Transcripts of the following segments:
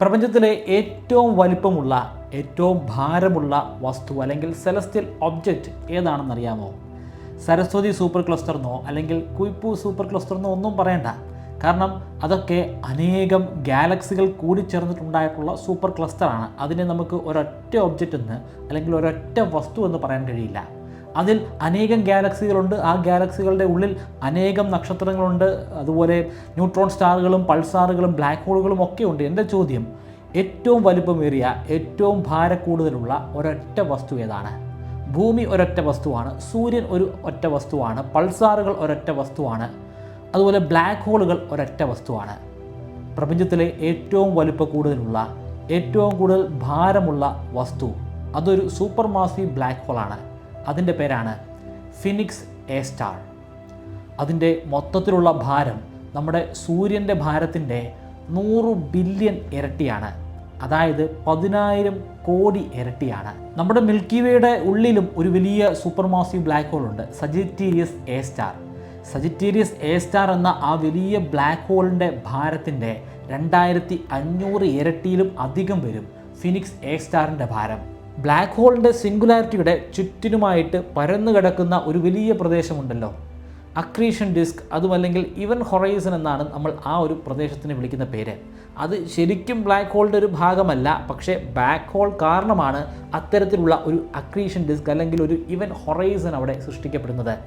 പ്രപഞ്ചത്തിലെ ഏറ്റവും വലിപ്പമുള്ള ഏറ്റവും ഭാരമുള്ള വസ്തു അല്ലെങ്കിൽ സെലസ്റ്റിയൽ ഒബ്ജക്റ്റ് ഏതാണെന്നറിയാമോ? സരസ്വതി സൂപ്പർ ക്ലസ്റ്റർന്നോ അല്ലെങ്കിൽ കുയ്പു സൂപ്പർ ക്ലസ്റ്റർന്നോ ഒന്നും പറയണ്ട. കാരണം അതൊക്കെ അനേകം ഗാലക്സികൾ കൂടി കൂടിച്ചേർന്നിട്ടുണ്ടായിട്ടുള്ള സൂപ്പർ ക്ലസ്റ്ററാണ്. അതിനെ നമുക്ക് ഒരൊറ്റ ഒബ്ജക്റ്റ് എന്ന് അല്ലെങ്കിൽ ഒരൊറ്റ വസ്തു എന്ന് പറയാൻ കഴിയില്ല. അതിൽ അനേകം ഗാലക്സികളുണ്ട്. ആ ഗാലക്സികളുടെ ഉള്ളിൽ അനേകം നക്ഷത്രങ്ങളുണ്ട്. അതുപോലെ ന്യൂട്രോൺ സ്റ്റാറുകളും പൾസാറുകളും ബ്ലാക്ക് ഹോളുകളും ഒക്കെ ഉണ്ട്. എന്റെ ചോദ്യം ഏറ്റവും വലിപ്പമേറിയ ഏറ്റവും ഭാരക്കൂടുതലുള്ള ഒരൊറ്റ വസ്തു ഏതാണ്? ഭൂമി ഒരൊറ്റ വസ്തുവാണ് സൂര്യൻ ഒരു ഒറ്റ വസ്തുവാണ് പൾസാറുകൾ ഒരൊറ്റ വസ്തുവാണ് അതുപോലെ ബ്ലാക്ക് ഹോളുകൾ ഒരൊറ്റ വസ്തുവാണ്. പ്രപഞ്ചത്തിലെ ഏറ്റവും വലിപ്പ കൂടുതലുള്ള ഏറ്റവും കൂടുതൽ ഭാരമുള്ള വസ്തു അതൊരു സൂപ്പർ മാസി ബ്ലാക്ക് ഹോളാണ്. അതിന്റെ പേരാണ് ഫിനിക്സ് എ സ്റ്റാർ. അതിന്റെ മൊത്തത്തിലുള്ള ഭാരം നമ്മുടെ സൂര്യന്റെ ഭാരത്തിന്റെ നൂറ് ബില്യൺ ഇരട്ടിയാണ്. അതായത് പതിനായിരം കോടി ഇരട്ടിയാണ്. നമ്മുടെ മിൽക്കി വേയുടെ ഉള്ളിലും ഒരു വലിയ സൂപ്പർ മാസീവ് ബ്ലാക്ക് ഹോൾ ഉണ്ട്. Sagittarius A star Sagittarius A star എന്ന ആ വലിയ ബ്ലാക്ക് ഹോളിന്റെ ഭാരത്തിന്റെ രണ്ടായിരത്തി അഞ്ഞൂറ് ഇരട്ടിയിലും അധികം വരും ഫിനിക്സ് എ സ്റ്റാറിന്റെ ഭാരം. ബ്ലാക്ക് ഹോളിന്റെ സിംഗുലാരിറ്റിയുടെ ചുറ്റിനുമായിട്ട് പരന്നു കിടക്കുന്ന ഒരു വലിയ പ്രദേശമുണ്ടല്ലോ. അക്രീഷൻ ഡിസ്ക് അതുമല്ലെങ്കിൽ ഇവൻ ഹൊറൈസൺ എന്നാണ് നമ്മൾ ആ ഒരു പ്രദേശത്തിന് വിളിക്കുന്ന പേര്. അത് ശരിക്കും ബ്ലാക്ക് ഹോളിന്റെ ഒരു ഭാഗമല്ല പക്ഷേ ബ്ലാക്ക് ഹോൾ കാരണമാണ് അത്തരത്തിലുള്ള ഒരു അക്രീഷൻ ഡിസ്ക് അല്ലെങ്കിൽ ഒരു ഇവൻ ഹൊറൈസൺ അവിടെ സൃഷ്ടിക്കപ്പെടുന്നത്.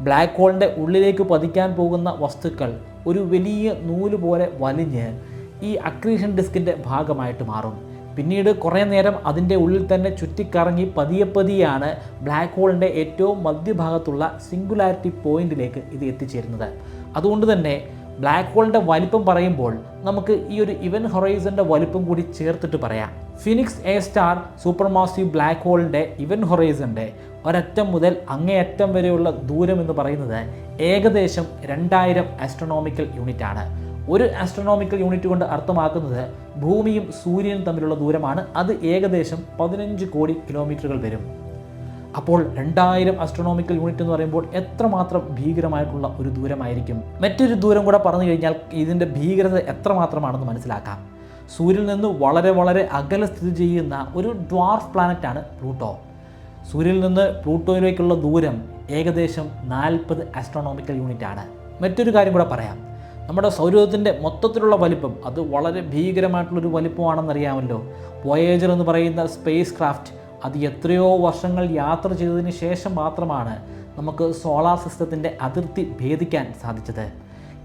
ബ്ലാക്ക് ഹോളിന്റെ ഉള്ളിലേക്ക് പതിക്കാൻ പോകുന്ന വസ്തുക്കൾ ഒരു വലിയ നൂൽ പോലെ വലിഞ്ഞ് ഈ അക്രീഷൻ ഡിസ്കിന്റെ ഭാഗമായിട്ട് മാറും. പിന്നീട് കുറേ നേരം അതിന്റെ ഉള്ളിൽ തന്നെ ചുറ്റിക്കറങ്ങി പതിയെ പതിയാണ് ബ്ലാക്ക് ഹോളിന്റെ ഏറ്റവും മധ്യഭാഗത്തുള്ള സിംഗുലാരിറ്റി പോയിന്റിലേക്ക് ഇത് എത്തിച്ചേരുന്നത്. അതുകൊണ്ട് തന്നെ ബ്ലാക്ക് ഹോളിന്റെ വലിപ്പം പറയുമ്പോൾ നമുക്ക് ഈ ഒരു ഇവൻ ഹൊറൈസന്റെ വലിപ്പം കൂടി ചേർത്തിട്ട് പറയാം. Phoenix A star super massive black ഹോളിന്റെ event ഹൊറൈസന്റെ ഒരറ്റം മുതൽ അങ്ങേയറ്റം വരെയുള്ള ദൂരം എന്ന് പറയുന്നത് ഏകദേശം രണ്ടായിരം ആസ്ട്രോണോമിക്കൽ യൂണിറ്റ് ആണ്. ഒരു ആസ്ട്രോണോമിക്കൽ യൂണിറ്റ് കൊണ്ട് അർത്ഥമാക്കുന്നത് ഭൂമിയും സൂര്യനും തമ്മിലുള്ള ദൂരമാണ്. അത് ഏകദേശം പതിനഞ്ച് കോടി കിലോമീറ്ററുകൾ വരും. അപ്പോൾ രണ്ടായിരം അസ്ട്രോണോമിക്കൽ യൂണിറ്റ് എന്ന് പറയുമ്പോൾ എത്രമാത്രം ഭീകരമായിട്ടുള്ള ഒരു ദൂരമായിരിക്കും? മറ്റൊരു ദൂരം കൂടെ പറഞ്ഞു കഴിഞ്ഞാൽ ഇതിന്റെ ഭീകരത എത്രമാത്രമാണെന്ന് മനസ്സിലാക്കാം. സൂര്യനിൽ നിന്ന് വളരെ വളരെ അകലെ സ്ഥിതി ചെയ്യുന്ന ഒരു ഡ്വാർഫ് പ്ലാനറ്റാണ് പ്ലൂട്ടോ. സൂര്യനിൽ നിന്ന് പ്ലൂട്ടോയിലേക്കുള്ള ദൂരം ഏകദേശം നാൽപ്പത് ആസ്ട്രോണോമിക്കൽ യൂണിറ്റ് ആണ്. മറ്റൊരു കാര്യം കൂടെ പറയാം. നമ്മുടെ സൗരത്തിന്റെ മൊത്തത്തിലുള്ള വലിപ്പം അത് വളരെ ഭീകരമായിട്ടുള്ളൊരു വലിപ്പമാണെന്നറിയാമല്ലോ. വോയേജർ എന്ന് പറയുന്ന സ്പേസ് ക്രാഫ്റ്റ് അത് എത്രയോ വർഷങ്ങൾ യാത്ര ചെയ്തതിന് ശേഷം മാത്രമാണ് നമുക്ക് സോളാർ സിസ്റ്റത്തിന്റെ അതിർത്തി ഭേദിക്കാൻ സാധിച്ചത്.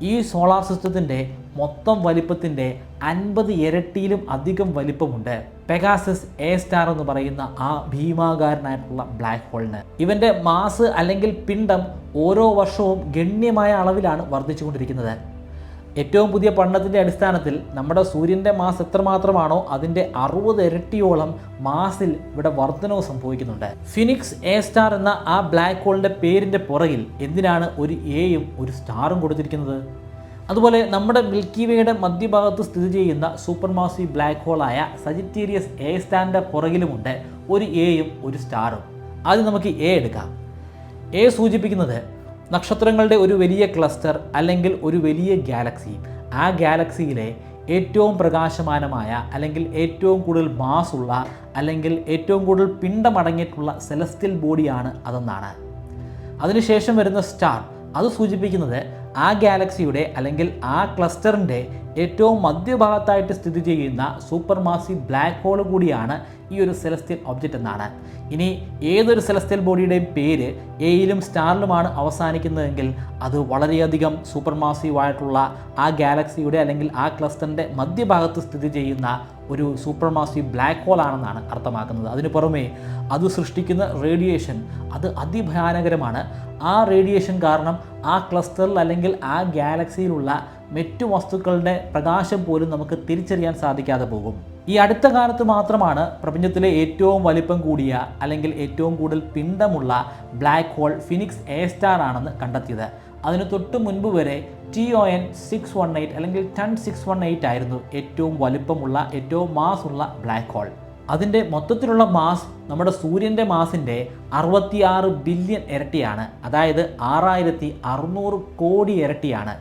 ഈ സോളാർ സിസ്റ്റത്തിന്റെ മൊത്തം വലിപ്പത്തിന്റെ അൻപത് ഇരട്ടിയിലും അധികം വലിപ്പമുണ്ട്. പെഗാസസ് എ സ്റ്റാർ എന്ന് പറയുന്ന ആ ഭീമാകാരനായിട്ടുള്ള ബ്ലാക്ക് ഹോളിന് ഇവന്റെ മാസ് അല്ലെങ്കിൽ പിണ്ഡം ഓരോ വർഷവും ഗണ്യമായ അളവിലാണ് വർദ്ധിച്ചുകൊണ്ടിരിക്കുന്നത്. ഏറ്റവും പുതിയ പഠനത്തിന്റെ അടിസ്ഥാനത്തിൽ നമ്മുടെ സൂര്യന്റെ മാസ് എത്രമാത്രമാണോ അതിന്റെ അറുപത് ഇരട്ടിയോളം മാസിൽ ഇവിടെ വർധനവ് സംഭവിക്കുന്നുണ്ട്. ഫിനിക്സ് എ സ്റ്റാർ എന്ന ആ ബ്ലാക്ക് ഹോളിന്റെ പേരിന്റെ പുറകിൽ എന്തിനാണ് ഒരു എയും ഒരു സ്റ്റാറും കൊടുത്തിരിക്കുന്നത്? അതുപോലെ നമ്മുടെ മിൽക്കി വേയുടെ മധ്യഭാഗത്ത് സ്ഥിതി ചെയ്യുന്ന സൂപ്പർ മാസി ബ്ലാക്ക് ഹോളായ സജിറ്റീരിയസ് എ സ്റ്റാറിന്റെ പുറകിലുമുണ്ട് ഒരു എയും ഒരു സ്റ്റാറും ആദ്യം നമുക്ക് എ എടുക്കാം. എ സൂചിപ്പിക്കുന്നത് നക്ഷത്രങ്ങളുടെ ഒരു വലിയ ക്ലസ്റ്റർ അല്ലെങ്കിൽ ഒരു വലിയ ഗാലക്സി ആ ഗാലക്സിയിലെ ഏറ്റവും പ്രകാശമാനമായ അല്ലെങ്കിൽ ഏറ്റവും കൂടുതൽ മാസ് ഉള്ള അല്ലെങ്കിൽ ഏറ്റവും കൂടുതൽ പിണ്ടമടങ്ങിയിട്ടുള്ള സെലസ്റ്റിയൽ ബോഡിയാണ് അതെന്നാണ്. അതിനുശേഷം വരുന്ന സ്റ്റാർ അത് സൂചിപ്പിക്കുന്നത് ആ ഗാലക്സിയുടെ അല്ലെങ്കിൽ ആ ക്ലസ്റ്ററിന്റെ ഏറ്റവും മധ്യഭാഗത്തായിട്ട് സ്ഥിതി ചെയ്യുന്ന സൂപ്പർ മാസി ബ്ലാക്ക് ഹോൾ കൂടിയാണ് ഈ ഒരു സെലസ്റ്റിയൽ ഒബ്ജക്റ്റ് എന്നാണ്. ഇനി ഏതൊരു സെലസ്റ്റിയൽ ബോഡിയുടെയും പേര് എയിലും സ്റ്റാറിലുമാണ് അവസാനിക്കുന്നതെങ്കിൽ അത് വളരെയധികം സൂപ്പർ മാസീവായിട്ടുള്ള ആ ഗാലക്സിയുടെ അല്ലെങ്കിൽ ആ ക്ലസ്റ്ററിന്റെ മധ്യഭാഗത്ത് സ്ഥിതി ചെയ്യുന്ന ഒരു സൂപ്പർ മാസീവ് ബ്ലാക്ക് ഹോൾ ആണെന്നാണ് അർത്ഥമാക്കുന്നത്. അതിനു പുറമേ അത് സൃഷ്ടിക്കുന്ന റേഡിയേഷൻ അത് അതിഭയാനകരമാണ്. ആ റേഡിയേഷൻ കാരണം ആ ക്ലസ്റ്ററിൽ അല്ലെങ്കിൽ ആ ഗാലക്സിയിലുള്ള മറ്റു വസ്തുക്കളുടെ പ്രകാശം പോലും നമുക്ക് തിരിച്ചറിയാൻ സാധിക്കാതെ പോകും. ഈ അടുത്ത കാലത്ത് മാത്രമാണ് പ്രപഞ്ചത്തിലെ ഏറ്റവും വലിപ്പം കൂടിയ അല്ലെങ്കിൽ ഏറ്റവും കൂടുതൽ പിണ്ഡമുള്ള black hole Phoenix A star ആണെന്ന് കണ്ടെത്തിയത്. അതിന് തൊട്ട് മുൻപ് വരെ T O N six one eight അല്ലെങ്കിൽ ടൺ സിക്സ് വൺ എയ്റ്റ് ആയിരുന്നു ഏറ്റവും വലിപ്പമുള്ള ഏറ്റവും മാസ് ഉള്ള ബ്ലാക്ക് ഹോൾ അതിന്റെ മൊത്തത്തിലുള്ള മാസ് നമ്മുടെ സൂര്യന്റെ മാസിന്റെ അറുപത്തിയാറ് ബില്യൺ ഇരട്ടിയാണ്. അതായത് ആറായിരത്തി അറുന്നൂറ് കോടി ഇരട്ടിയാണ്.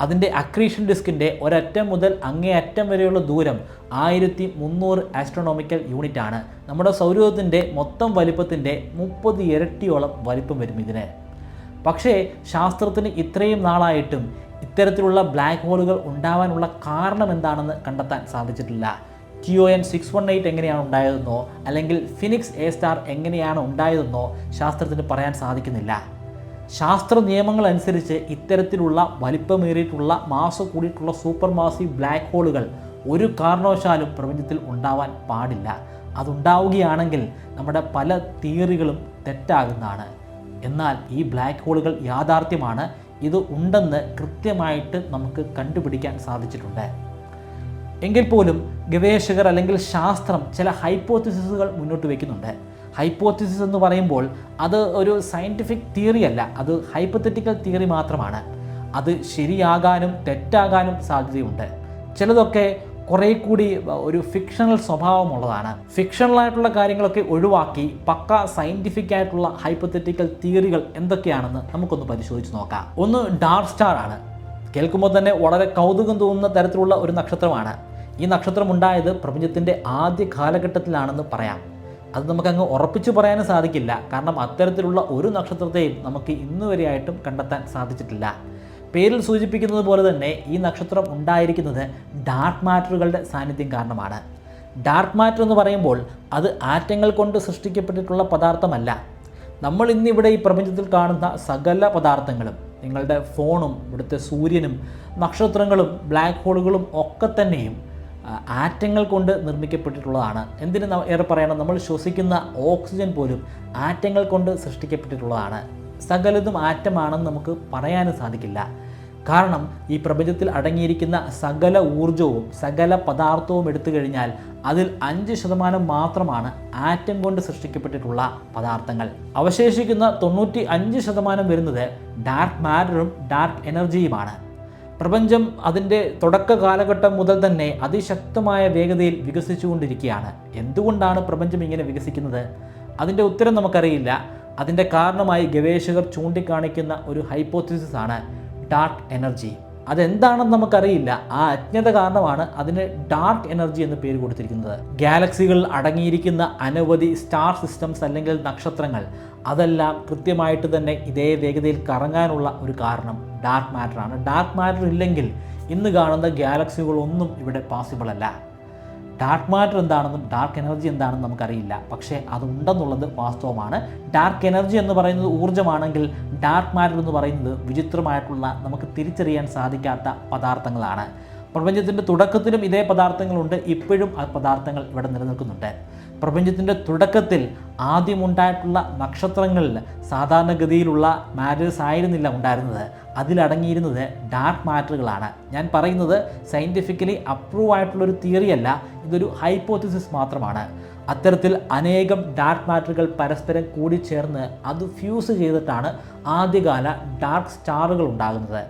അതിന്റെ അക്രീഷൻ ഡിസ്കിന്റെ ഒരറ്റം മുതൽ അങ്ങേയറ്റം വരെയുള്ള ദൂരം ആയിരത്തി മുന്നൂറ് ആസ്ട്രോണോമിക്കൽ യൂണിറ്റ് ആണ്. നമ്മുടെ സൗരയൂഥത്തിന്റെ മൊത്തം വലിപ്പത്തിന്റെ മുപ്പത് ഇരട്ടിയോളം വലിപ്പം വരും ഇതിന്. പക്ഷേ ശാസ്ത്രത്തിന് ഇത്രയും നാളായിട്ടും ഇത്തരത്തിലുള്ള ബ്ലാക്ക് ഹോളുകൾ ഉണ്ടാവാനുള്ള കാരണം എന്താണെന്ന് കണ്ടെത്താൻ സാധിച്ചിട്ടില്ല. T O N six one eight എങ്ങനെയാണ് ഉണ്ടായതെന്നോ അല്ലെങ്കിൽ ഫിനിക്സ് എ സ്റ്റാർ എങ്ങനെയാണ് ഉണ്ടായതെന്നോ ശാസ്ത്രത്തിന് പറയാൻ സാധിക്കുന്നില്ല. ശാസ്ത്ര നിയമങ്ങൾ അനുസരിച്ച് ഇത്തരത്തിലുള്ള വലിപ്പമേറിയിട്ടുള്ള മാസ് കൂടിയിട്ടുള്ള സൂപ്പർ മാസീവ് ബ്ലാക്ക് ഹോളുകൾ ഒരു കാരണവശാലും പ്രപഞ്ചത്തിൽ ഉണ്ടാവാൻ പാടില്ല. അതുണ്ടാവുകയാണെങ്കിൽ നമ്മുടെ പല തിയറികളും തെറ്റാകുന്നതാണ്. എന്നാൽ ഈ ബ്ലാക്ക് ഹോളുകൾ യാഥാർത്ഥ്യമാണ്. ഇത് ഉണ്ടെന്ന് കൃത്യമായിട്ട് നമുക്ക് കണ്ടുപിടിക്കാൻ സാധിച്ചിട്ടുണ്ട്. എങ്കിൽ പോലും ഗവേഷകർ അല്ലെങ്കിൽ ശാസ്ത്രം ചില ഹൈപ്പോത്തിസിസുകൾ മുന്നോട്ട് വയ്ക്കുന്നുണ്ട് ഹൈപ്പോത്തിസിസ് എന്ന് പറയുമ്പോൾ അത് ഒരു സയന്റിഫിക് തിയറി അല്ല. അത് ഹൈപ്പത്തറ്റിക്കൽ തിയറി മാത്രമാണ്. അത് ശരിയാകാനും തെറ്റാകാനും സാധ്യതയുണ്ട്. ചിലതൊക്കെ കുറേ കൂടി ഒരു ഫിക്ഷണൽ സ്വഭാവമുള്ളതാണ്. ഫിക്ഷണലായിട്ടുള്ള കാര്യങ്ങളൊക്കെ ഒഴിവാക്കി പക്ക സയന്റിഫിക് ആയിട്ടുള്ള ഹൈപ്പത്തറ്റിക്കൽ തിയറികൾ എന്തൊക്കെയാണെന്ന് നമുക്കൊന്ന് പരിശോധിച്ച് നോക്കാം. ഒന്ന് ഡാർക്ക് സ്റ്റാർ ആണ്. കേൾക്കുമ്പോൾ തന്നെ വളരെ കൗതുകം തോന്നുന്ന തരത്തിലുള്ള ഒരു നക്ഷത്രമാണ്. ഈ നക്ഷത്രം ഉണ്ടായത് പ്രപഞ്ചത്തിന്റെ ആദ്യ കാലഘട്ടത്തിലാണെന്ന് പറയാം. അത് നമുക്കങ്ങ് ഉറപ്പിച്ചു പറയാനും സാധിക്കില്ല. കാരണം അത്തരത്തിലുള്ള ഒരു നക്ഷത്രത്തെയും നമുക്ക് ഇന്നു വരെയായിട്ടും കണ്ടെത്താൻ സാധിച്ചിട്ടില്ല. പേരിൽ സൂചിപ്പിക്കുന്നത് പോലെ തന്നെ ഈ നക്ഷത്രം ഉണ്ടായിരിക്കുന്നത് ഡാർക്ക് മാറ്ററുകളുടെ സാന്നിധ്യം കാരണമാണ്. ഡാർക്ക് മാറ്റർ എന്ന് പറയുമ്പോൾ അത് ആറ്റങ്ങൾ കൊണ്ട് സൃഷ്ടിക്കപ്പെട്ടിട്ടുള്ള പദാർത്ഥമല്ല. നമ്മൾ ഇന്നിവിടെ ഈ പ്രപഞ്ചത്തിൽ കാണുന്ന സകല പദാർത്ഥങ്ങളും നിങ്ങളുടെ ഫോണും ഇവിടുത്തെ സൂര്യനും നക്ഷത്രങ്ങളും ബ്ലാക്ക് ഹോളുകളും ഒക്കെ തന്നെയും ആറ്റങ്ങൾ കൊണ്ട് നിർമ്മിക്കപ്പെട്ടിട്ടുള്ളതാണ്. എന്തിന് ഏറെ പറയണം? നമ്മൾ ശ്വസിക്കുന്ന ഓക്സിജൻ പോലും ആറ്റങ്ങൾ കൊണ്ട് സൃഷ്ടിക്കപ്പെട്ടിട്ടുള്ളതാണ്. സകലതും ആറ്റമാണെന്ന് നമുക്ക് പറയാനും സാധിക്കില്ല. കാരണം ഈ പ്രപഞ്ചത്തിൽ അടങ്ങിയിരിക്കുന്ന സകല ഊർജവും സകല പദാർത്ഥവും എടുത്തു കഴിഞ്ഞാൽ അതിൽ അഞ്ച് ശതമാനം മാത്രമാണ് ആറ്റം കൊണ്ട് സൃഷ്ടിക്കപ്പെട്ടിട്ടുള്ള പദാർത്ഥങ്ങൾ. അവശേഷിക്കുന്ന തൊണ്ണൂറ്റി അഞ്ച് ശതമാനം വരുന്നത് ഡാർക്ക് മാറ്ററും ഡാർക്ക് എനർജിയുമാണ്. പ്രപഞ്ചം അതിന്റെ തുടക്ക കാലഘട്ടം മുതൽ തന്നെ അതിശക്തമായ വേഗതയിൽ വികസിച്ചുകൊണ്ടിരിക്കുകയാണ്. എന്തുകൊണ്ടാണ് പ്രപഞ്ചം ഇങ്ങനെ വികസിക്കുന്നത്? അതിന്റെ ഉത്തരം നമുക്കറിയില്ല. അതിന്റെ കാരണമായി ഗവേഷകർ ചൂണ്ടിക്കാണിക്കുന്ന ഒരു ഹൈപ്പോത്തിസിസ് ആണ് ഡാർക്ക് എനർജി അതെന്താണെന്ന് നമുക്കറിയില്ല. ആ അജ്ഞത കാരണമാണ് അതിന് ഡാർക്ക് എനർജി എന്ന് പേര് കൊടുത്തിരിക്കുന്നത്. ഗാലക്സികൾ അടങ്ങിയിരിക്കുന്ന അനവധി സ്റ്റാർ സിസ്റ്റംസ് അല്ലെങ്കിൽ നക്ഷത്രങ്ങൾ അതെല്ലാം കൃത്യമായിട്ട് തന്നെ ഇതേ വേഗതയിൽ കറങ്ങാനുള്ള ഒരു കാരണം. ഡാർക്ക് മാറ്റർ ആണ് ഡാർക്ക് മാറ്റർ ഇല്ലെങ്കിൽ ഇന്ന് കാണുന്ന ഗാലക്സികളൊന്നും ഇവിടെ പോസിബിൾ അല്ല. ഡാർക്ക് മാറ്റർ എന്താണെന്നും ഡാർക്ക് എനർജി എന്താണെന്നും നമുക്കറിയില്ല. പക്ഷേ അതുണ്ടെന്നുള്ളത് വാസ്തവമാണ്. ഡാർക്ക് എനർജി എന്ന് പറയുന്നത് ഊർജമാണെങ്കിൽ ഡാർക്ക് മാറ്റർ എന്ന് പറയുന്നത് വിചിത്രമായിട്ടുള്ള നമുക്ക് തിരിച്ചറിയാൻ സാധിക്കാത്ത പദാർത്ഥങ്ങളാണ്. പ്രപഞ്ചത്തിന്റെ തുടക്കത്തിലും ഇതേ പദാർത്ഥങ്ങളുണ്ട്. ഇപ്പോഴും ആ പദാർത്ഥങ്ങൾ ഇവിടെ നിലനിൽക്കുന്നുണ്ട്. പ്രപഞ്ചത്തിന്റെ തുടക്കത്തിൽ ആദ്യമുണ്ടായിട്ടുള്ള നക്ഷത്രങ്ങളിൽ സാധാരണഗതിയിലുള്ള മാറ്റേഴ്സ് ആയിരുന്നില്ല ഉണ്ടായിരുന്നത്. അതിലടങ്ങിയിരുന്നത് ഡാർക്ക് മാറ്ററുകളാണ് ഞാൻ പറയുന്നത് സയന്റിഫിക്കലി അപ്രൂവ് ആയിട്ടുള്ളൊരു തിയറിയല്ല ഇതൊരു ഹൈപ്പോത്തിസിസ് മാത്രമാണ്. അത്തരത്തിൽ അനേകം ഡാർക്ക് മാറ്ററുകൾ പരസ്പരം കൂടിച്ചേർന്ന് അത് ഫ്യൂസ് ചെയ്തിട്ടാണ് ആദ്യകാല ഡാർക്ക് സ്റ്റാറുകൾ ഉണ്ടാകുന്നത്.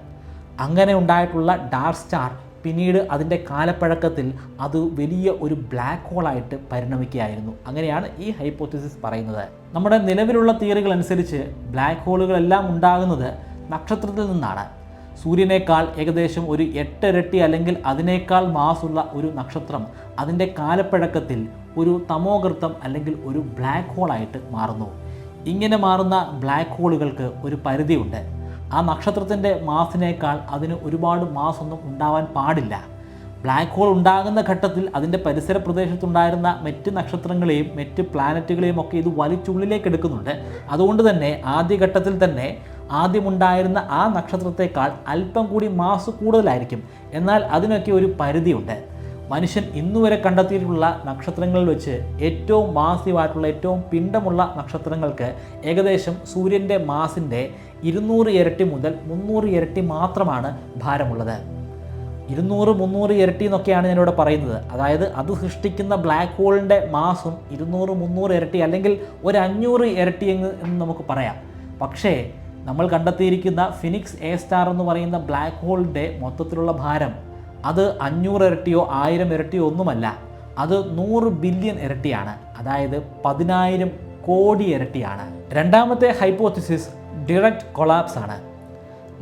അങ്ങനെ ഉണ്ടായിട്ടുള്ള ഡാർക്ക് സ്റ്റാർ പിന്നീട് അതിന്റെ കാലപ്പഴക്കത്തിൽ അത് വലിയ ഒരു ബ്ലാക്ക് ഹോളായിട്ട് പരിണമിക്കുകയായിരുന്നു. അങ്ങനെയാണ് ഈ ഹൈപ്പോത്തിസിസ് പറയുന്നത്. നമ്മുടെ നിലവിലുള്ള തിയറികൾ അനുസരിച്ച് ബ്ലാക്ക് ഹോളുകളെല്ലാം ഉണ്ടാകുന്നത് നക്ഷത്രത്തിൽ നിന്നാണ്. സൂര്യനേക്കാൾ ഏകദേശം ഒരു എട്ടിരട്ടി അല്ലെങ്കിൽ അതിനേക്കാൾ മാസുള്ള ഒരു നക്ഷത്രം അതിന്റെ കാലപ്പഴക്കത്തിൽ ഒരു തമോകൃത്തം അല്ലെങ്കിൽ ഒരു ബ്ലാക്ക് ഹോളായിട്ട് മാറുന്നു. ഇങ്ങനെ മാറുന്ന ബ്ലാക്ക് ഹോളുകൾക്ക് ഒരു പരിധിയുണ്ട്. ആ നക്ഷത്രത്തിന്റെ മാസിനേക്കാൾ അതിന് ഒരുപാട് മാസൊന്നും ഉണ്ടാവാൻ പാടില്ല. ബ്ലാക്ക് ഹോൾ ഉണ്ടാകുന്ന ഘട്ടത്തിൽ അതിന്റെ പരിസര പ്രദേശത്തുണ്ടായിരുന്ന മറ്റ് നക്ഷത്രങ്ങളെയും മറ്റ് പ്ലാനറ്റുകളെയും ഒക്കെ ഇത് വലിച്ചുള്ളിലേക്ക് എടുക്കുന്നുണ്ട്. അതുകൊണ്ട് തന്നെ ആദ്യഘട്ടത്തിൽ തന്നെ ആദ്യമുണ്ടായിരുന്ന ആ നക്ഷത്രത്തെക്കാൾ അല്പം കൂടി മാസ് കൂടുതലായിരിക്കും. എന്നാൽ അതിനൊക്കെ ഒരു പരിധിയുണ്ട്. മനുഷ്യൻ ഇന്നുവരെ കണ്ടെത്തിയിട്ടുള്ള നക്ഷത്രങ്ങളിൽ വെച്ച് ഏറ്റവും മാസീവായിട്ടുള്ള ഏറ്റവും പിണ്ടമുള്ള നക്ഷത്രങ്ങൾക്ക് ഏകദേശം സൂര്യന്റെ മാസിന്റെ ഇരുന്നൂറ് ഇരട്ടി മുതൽ മുന്നൂറ് ഇരട്ടി മാത്രമാണ് ഭാരമുള്ളത്. ഇരുന്നൂറ് മുന്നൂറ് ഇരട്ടി എന്നൊക്കെയാണ് ഞാനിവിടെ പറയുന്നത്. അതായത് അത് സൃഷ്ടിക്കുന്ന ബ്ലാക്ക് ഹോളിന്റെ മാസും ഇരുന്നൂറ് മുന്നൂറ് ഇരട്ടി അല്ലെങ്കിൽ ഒരു അഞ്ഞൂറ് ഇരട്ടി എന്ന് നമുക്ക് പറയാം. പക്ഷേ നമ്മൾ കണ്ടെത്തിയിരിക്കുന്ന ഫിനിക്സ് എ സ്റ്റാർ എന്ന് പറയുന്ന ബ്ലാക്ക് ഹോളിന്റെ മൊത്തത്തിലുള്ള ഭാരം അത് അഞ്ഞൂറ് ഇരട്ടിയോ ആയിരം ഇരട്ടിയോ ഒന്നുമല്ല. അത് നൂറ് ബില്യൺ ഇരട്ടിയാണ്. അതായത് പതിനായിരം കോടി ഇരട്ടിയാണ്. രണ്ടാമത്തെ ഹൈപ്പോത്തിസിസ് ഡിറക്റ്റ് കൊളാപ്സ് ആണ്.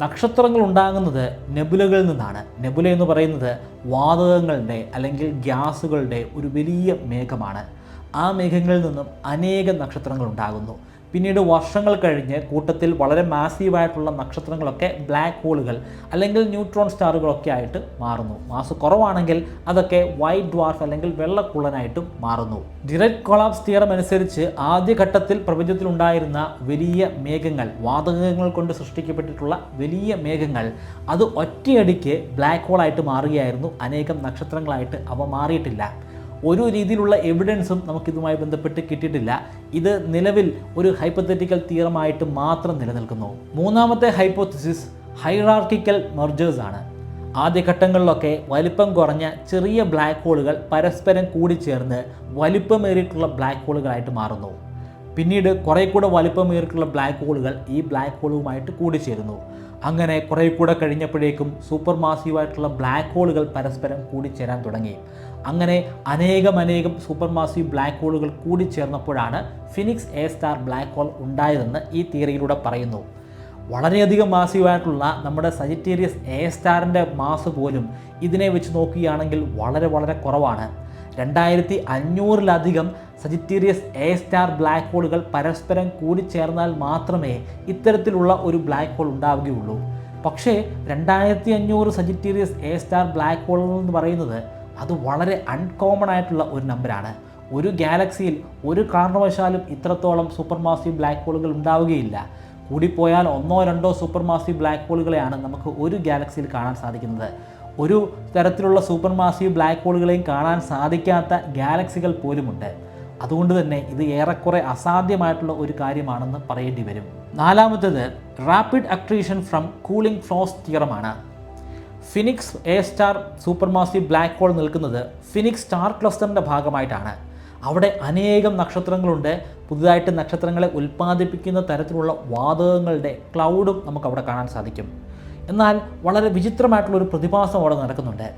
നക്ഷത്രങ്ങൾ ഉണ്ടാകുന്നത് നെബുലകളിൽ നിന്നാണ്. നെബുല എന്ന് പറയുന്നത് വാതകങ്ങളുടെ അല്ലെങ്കിൽ ഗ്യാസുകളുടെ ഒരു വലിയ മേഘമാണ്. ആ മേഘങ്ങളിൽ നിന്നും അനേകം നക്ഷത്രങ്ങൾ ഉണ്ടാകുന്നു. പിന്നീട് വർഷങ്ങൾ കഴിഞ്ഞ് കൂട്ടത്തിൽ വളരെ മാസീവായിട്ടുള്ള നക്ഷത്രങ്ങളൊക്കെ ബ്ലാക്ക് ഹോളുകൾ അല്ലെങ്കിൽ ന്യൂട്രോൺ സ്റ്റാറുകളൊക്കെ ആയിട്ട് മാറുന്നു. മാസ് കുറവാണെങ്കിൽ അതൊക്കെ വൈറ്റ് ഡ്വാർഫ് അല്ലെങ്കിൽ വെള്ളക്കുള്ളനായിട്ടും മാറുന്നു. ഡിറക്റ്റ് കൊളാപ്സ് തിയറം അനുസരിച്ച് ആദ്യഘട്ടത്തിൽ പ്രപഞ്ചത്തിലുണ്ടായിരുന്ന വലിയ മേഘങ്ങൾ വാതകങ്ങൾ കൊണ്ട് സൃഷ്ടിക്കപ്പെട്ടിട്ടുള്ള വലിയ മേഘങ്ങൾ അത് ഒറ്റയടിക്ക് ബ്ലാക്ക് ഹോളായിട്ട് മാറുകയായിരുന്നു. അനേകം നക്ഷത്രങ്ങളായിട്ട് അവ മാറിയിട്ടില്ല. ഒരു രീതിയിലുള്ള എവിഡൻസും നമുക്കിതുമായി ബന്ധപ്പെട്ട് കിട്ടിയിട്ടില്ല. ഇത് നിലവിൽ ഒരു ഹൈപ്പത്തറ്റിക്കൽ തിയറമായിട്ട് മാത്രം നിലനിൽക്കുന്നു. മൂന്നാമത്തെ ഹൈപ്പോത്തിസിസ് ഹൈറാർക്കിക്കൽ മെർജേഴ്സ് ആണ്. ആദ്യഘട്ടങ്ങളിലൊക്കെ വലിപ്പം കുറഞ്ഞ ചെറിയ ബ്ലാക്ക് ഹോളുകൾ പരസ്പരം കൂടിച്ചേർന്ന് വലിപ്പമേറിയിട്ടുള്ള ബ്ലാക്ക് ഹോളുകളായിട്ട് മാറുന്നു. പിന്നീട് കുറേ കൂടെ വലിപ്പമേറിയിട്ടുള്ള ബ്ലാക്ക് ഹോളുകൾ ഈ ബ്ലാക്ക് ഹോളുമായിട്ട് കൂടിച്ചേരുന്നു. അങ്ങനെ കുറേ കൂടെ കഴിഞ്ഞപ്പോഴേക്കും സൂപ്പർ മാസീവായിട്ടുള്ള ബ്ലാക്ക് ഹോളുകൾ പരസ്പരം കൂടിച്ചേരാൻ തുടങ്ങി. അങ്ങനെ അനേകം അനേകം സൂപ്പർ മാസീവ് ബ്ലാക്ക് ഹോളുകൾ കൂടി ചേർന്നപ്പോഴാണ് Phoenix A star black hole ഉണ്ടായതെന്ന് ഈ തിയറിയിലൂടെ പറയുന്നു. വളരെയധികം മാസീവായിട്ടുള്ള നമ്മുടെ സജിറ്റേറിയസ് എ സ്റ്റാറിന്റെ മാസ് പോലും ഇതിനെ വെച്ച് നോക്കുകയാണെങ്കിൽ വളരെ വളരെ കുറവാണ്. രണ്ടായിരത്തി അഞ്ഞൂറിലധികം സജിറ്റീരിയസ് എ സ്റ്റാർ ബ്ലാക്ക് ഹോളുകൾ പരസ്പരം കൂടിച്ചേർന്നാൽ മാത്രമേ ഇത്തരത്തിലുള്ള ഒരു ബ്ലാക്ക് ഹോൾ ഉണ്ടാവുകയുള്ളൂ. പക്ഷേ രണ്ടായിരത്തി അഞ്ഞൂറ് Sagittarius A star black hole എന്ന് പറയുന്നത് അത് വളരെ അൺകോമൺ ആയിട്ടുള്ള ഒരു നമ്പറാണ് ഒരു ഗാലക്സിയിൽ ഒരു കാരണവശാലും ഇത്രത്തോളം സൂപ്പർ മാസീവ് ബ്ലാക്ക് ഹോളുകൾ ഉണ്ടാവുകയില്ല. കൂടിപ്പോയാൽ ഒന്നോ രണ്ടോ സൂപ്പർ മാസീവ് ബ്ലാക്ക് ഹോളുകളെയാണ് നമുക്ക് ഒരു ഗാലക്സിയിൽ കാണാൻ സാധിക്കുന്നത്. ഒരു തരത്തിലുള്ള സൂപ്പർ മാസീവ് ബ്ലാക്ക് ഹോളുകളെയും കാണാൻ സാധിക്കാത്ത ഗാലക്സികൾ പോലുമുണ്ട്. അതുകൊണ്ട് തന്നെ ഇത് ഏറെക്കുറെ അസാധ്യമായിട്ടുള്ള ഒരു കാര്യമാണെന്ന് പറയേണ്ടി വരും. നാലാമത്തേത് rapid accretion from cooling flows തിയറമാണ് Phoenix A star super massive black hole നിൽക്കുന്നത് ഫിനിക്സ് സ്റ്റാർ ക്ലസ്റ്ററിന്റെ ഭാഗമായിട്ടാണ്. അവിടെ അനേകം നക്ഷത്രങ്ങളുണ്ട്. പുതുതായിട്ട് നക്ഷത്രങ്ങളെ ഉൽപ്പാദിപ്പിക്കുന്ന തരത്തിലുള്ള വാതകങ്ങളുടെ ക്ലൗഡും നമുക്ക് അവിടെ കാണാൻ സാധിക്കും. എന്നാൽ വളരെ വിചിത്രമായിട്ടുള്ളൊരു പ്രതിഭാസം അവിടെ നടക്കുന്നുണ്ട്.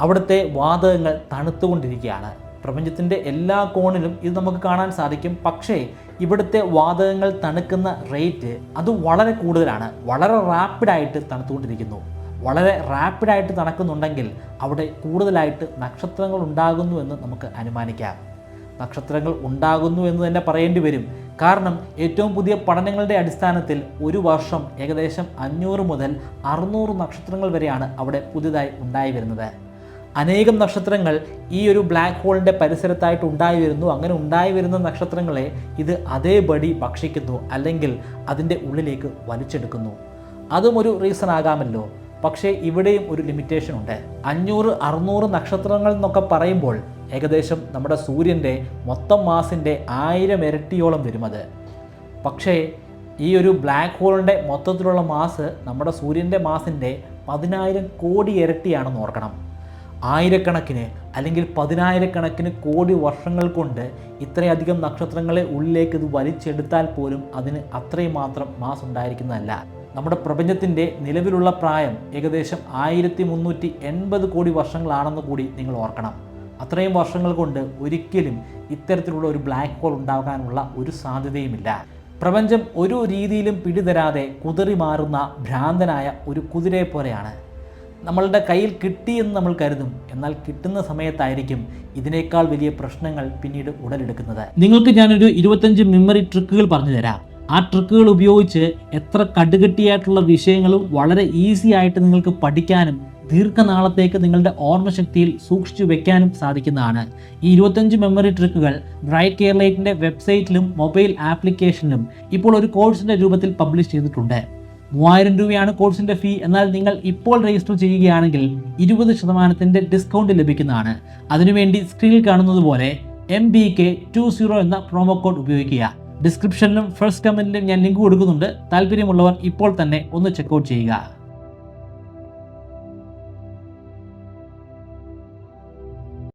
അവിടുത്തെ വാതകങ്ങൾ തണുത്തുകൊണ്ടിരിക്കുകയാണ്. പ്രപഞ്ചത്തിന്റെ എല്ലാ കോണിലും ഇത് നമുക്ക് കാണാൻ സാധിക്കും. പക്ഷേ ഇവിടുത്തെ വാതകങ്ങൾ തണുക്കുന്ന റേറ്റ് അത് വളരെ കൂടുതലാണ്. വളരെ റാപ്പിഡായിട്ട് തണുത്തുകൊണ്ടിരിക്കുന്നു. വളരെ റാപ്പിഡായിട്ട് നടക്കുന്നുണ്ടെങ്കിൽ അവിടെ കൂടുതലായിട്ട് നക്ഷത്രങ്ങൾ ഉണ്ടാകുന്നു എന്ന് നമുക്ക് അനുമാനിക്കാം. നക്ഷത്രങ്ങൾ ഉണ്ടാകുന്നു എന്ന് തന്നെ പറയേണ്ടി വരും. കാരണം ഏറ്റവും പുതിയ പഠനങ്ങളുടെ അടിസ്ഥാനത്തിൽ ഒരു വർഷം ഏകദേശം അഞ്ഞൂറ് മുതൽ അറുന്നൂറ് നക്ഷത്രങ്ങൾ വരെയാണ് അവിടെ പുതിയതായി ഉണ്ടായി വരുന്നത്. അനേകം നക്ഷത്രങ്ങൾ ഈ ഒരു ബ്ലാക്ക് ഹോളിന്റെ പരിസരത്തായിട്ട് ഉണ്ടായി വരുന്നു. അങ്ങനെ ഉണ്ടായി വരുന്ന നക്ഷത്രങ്ങളെ ഇത് അതേപടി ഭക്ഷിക്കുന്നു അല്ലെങ്കിൽ അതിന്റെ ഉള്ളിലേക്ക് വലിച്ചെടുക്കുന്നു. അതും ഒരു റീസൺ ആകാമല്ലോ. പക്ഷേ ഇവിടെയും ഒരു ലിമിറ്റേഷൻ ഉണ്ട്. അഞ്ഞൂറ് അറുന്നൂറ് നക്ഷത്രങ്ങൾ എന്നൊക്കെ പറയുമ്പോൾ ഏകദേശം നമ്മുടെ സൂര്യന്റെ മൊത്തം മാസിന്റെ ആയിരം ഇരട്ടിയോളം വരും അത് പക്ഷേ ഈ ഒരു ബ്ലാക്ക് ഹോളിന്റെ മൊത്തത്തിലുള്ള മാസ് നമ്മുടെ സൂര്യന്റെ മാസിന്റെ പതിനായിരം കോടി ഇരട്ടിയാണെന്ന് ഓർക്കണം. ആയിരക്കണക്കിന് അല്ലെങ്കിൽ പതിനായിരക്കണക്കിന് കോടി വർഷങ്ങൾ കൊണ്ട് ഇത്രയധികം നക്ഷത്രങ്ങളെ ഉള്ളിലേക്ക് ഇത് വലിച്ചെടുത്താൽ പോലും അതിന് അത്രയും മാത്രം മാസ് ഉണ്ടായിരിക്കുന്നതല്ല. നമ്മുടെ പ്രപഞ്ചത്തിന്റെ നിലവിലുള്ള പ്രായം ഏകദേശം ആയിരത്തി മുന്നൂറ്റി എൺപത് കോടി വർഷങ്ങളാണെന്ന് കൂടി നിങ്ങൾ ഓർക്കണം. അത്രയും വർഷങ്ങൾ കൊണ്ട് ഒരിക്കലും ഇത്തരത്തിലുള്ള ഒരു ബ്ലാക്ക് ഹോൾ ഉണ്ടാകാനുള്ള ഒരു സാധ്യതയുമില്ല. പ്രപഞ്ചം ഒരു രീതിയിലും പിടിതരാതെ കുതിറി മാറുന്ന ഭ്രാന്തനായ ഒരു കുതിരയെ പോലെയാണ്. നമ്മളുടെ കയ്യിൽ കിട്ടിയെന്ന് നമ്മൾ കരുതും എന്നാൽ കിട്ടുന്ന സമയത്തായിരിക്കും ഇതിനേക്കാൾ വലിയ പ്രശ്നങ്ങൾ പിന്നീട് ഉടലെടുക്കുന്നത്. നിങ്ങൾക്ക് ഞാനൊരു ഇരുപത്തഞ്ച് മെമ്മറി ട്രിക്കുകൾ പറഞ്ഞു തരാം ആ ട്രിക്കുകൾ ഉപയോഗിച്ച് എത്ര കടുകട്ടിയായിട്ടുള്ള വിഷയങ്ങളും വളരെ ഈസി ആയിട്ട് നിങ്ങൾക്ക് പഠിക്കാനും ദീർഘനാളത്തേക്ക് നിങ്ങളുടെ ഓർമ്മശക്തിയിൽ സൂക്ഷിച്ചു വെക്കാനും സാധിക്കുന്നതാണ്. ഈ ഇരുപത്തഞ്ച് മെമ്മറി ട്രിക്കുകൾ ബ്രൈറ്റ് കെയർലൈറ്റിന്റെ വെബ്സൈറ്റിലും മൊബൈൽ ആപ്ലിക്കേഷനിലും ഇപ്പോൾ ഒരു കോഴ്സിന്റെ രൂപത്തിൽ പബ്ലിഷ് ചെയ്തിട്ടുണ്ട്. മൂവായിരം രൂപയാണ് കോഴ്സിന്റെ ഫീ എന്നാൽ നിങ്ങൾ ഇപ്പോൾ രജിസ്റ്റർ ചെയ്യുകയാണെങ്കിൽ ഇരുപത് ശതമാനത്തിന്റെ ഡിസ്കൗണ്ട് ലഭിക്കുന്നതാണ്. അതിനുവേണ്ടി സ്ക്രീനിൽ കാണുന്നത് പോലെ M B K two zero എന്ന പ്രോമോ കോഡ് ഉപയോഗിക്കുക. ഡിസ്ക്രിപ്ഷനിലും ഫസ്റ്റ് കമന്റിലും ഞാൻ ലിങ്ക് കൊടുക്കുന്നുണ്ട്. താല്പര്യമുള്ളവർ ഇപ്പോൾ തന്നെ ഒന്ന് ചെക്കൗട്ട് ചെയ്യുക.